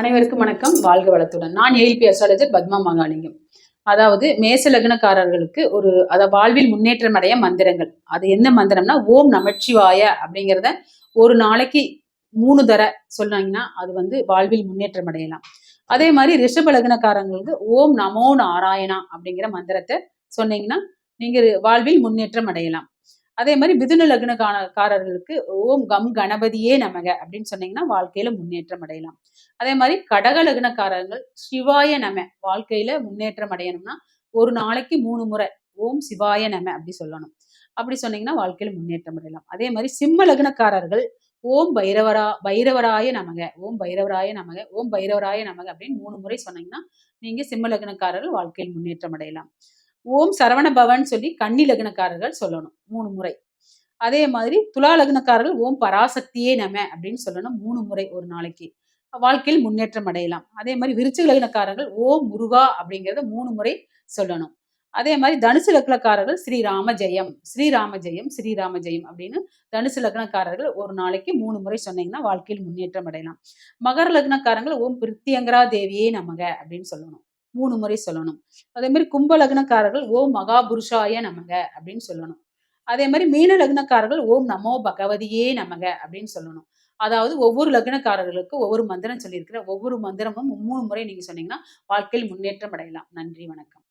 அனைவருக்கும் வணக்கம். வாழ்க வளத்துடன். நான் ஏஎல்பி அஸ்ட்ராலஜர் பத்மா மகாலிங்கம் அதாவது மேச லக்னக்காரர்களுக்கு ஒரு அத வாழ்வில் முன்னேற்றம் அடைய மந்திரங்கள். அது என்ன மந்திரம்னா ஓம் நமச்சிவாய அப்படிங்கிறத ஒரு நாளைக்கு மூணு தர சொன்னாங்கன்னா அது வந்து வாழ்வில் முன்னேற்றம் அடையலாம். அதே மாதிரி ரிஷப லக்னக்காரங்களுக்கு ஓம் நமோ நாராயணா அப்படிங்கிற மந்திரத்தை சொன்னீங்கன்னா நீங்க வாழ்வில் முன்னேற்றம் அடையலாம். அதே மாதிரி மிதுன லக்னக்காரர்களுக்கு ஓம் கம் கணபதியே நமக அப்படின்னு சொன்னீங்கன்னா வாழ்க்கையில முன்னேற்றம் அடையலாம். அதே மாதிரி கடக லக்னக்காரர்கள் சிவாய நம வாழ்க்கையில முன்னேற்றம் அடையணும்னா ஒரு நாளைக்கு மூணு முறை ஓம் சிவாய நம அப்படி சொல்லணும். அப்படி சொன்னீங்கன்னா வாழ்க்கையில முன்னேற்றம் அடையலாம். அதே மாதிரி சிம்ம லக்னக்காரர்கள் ஓம் பைரவரா பைரவராய நமக ஓம் பைரவராய நமக ஓம் பைரவராய நமக அப்படின்னு மூணு முறை சொன்னீங்கன்னா நீங்க சிம்ம லக்னக்காரர்கள் வாழ்க்கையில் முன்னேற்றம் அடையலாம். ஓம் சரவண பவன் சொல்லி கன்னி லக்னக்காரர்கள் சொல்லணும் மூணு முறை. அதே மாதிரி துலா லக்னக்காரர்கள் ஓம் பராசக்தியே நம அப்படின்னு சொல்லணும் மூணு முறை ஒரு நாளைக்கு. வாழ்க்கையில் முன்னேற்றம் அடையலாம். அதே மாதிரி விருச்சிக லக்னக்காரர்கள் ஓம் முருகா அப்படிங்கிறத மூணு முறை சொல்லணும். அதே மாதிரி தனுசு லக்னக்காரர்கள் ஸ்ரீராம ஜெயம் ஸ்ரீராம ஜெயம் ஸ்ரீராம ஜெயம் அப்படின்னு தனுசு லக்னக்காரர்கள் ஒரு நாளைக்கு மூணு முறை சொன்னீங்கன்னா வாழ்க்கையில் முன்னேற்றம் அடையலாம். மகர லக்னக்காரங்கள் ஓம் பிரித்தியங்கரா தேவியே நமக அப்படின்னு சொல்லணும். மூணு முறை சொல்லணும். அதே மாதிரி கும்ப லக்னக்காரர்கள் ஓம் மகாபுருஷாய நமக அப்படின்னு சொல்லணும். அதே மாதிரி மீன லக்னக்காரர்கள் ஓம் நமோ பகவதியே நமக அப்படின்னு சொல்லணும். அதாவது ஒவ்வொரு லக்னக்காரர்களுக்கு ஒவ்வொரு மந்திரம் சொல்லியிருக்கிற ஒவ்வொரு மந்திரமும் மூணு முறை நீங்க சொன்னீங்கன்னா வாழ்க்கையில் முன்னேற்றம் அடையலாம். நன்றி வணக்கம்.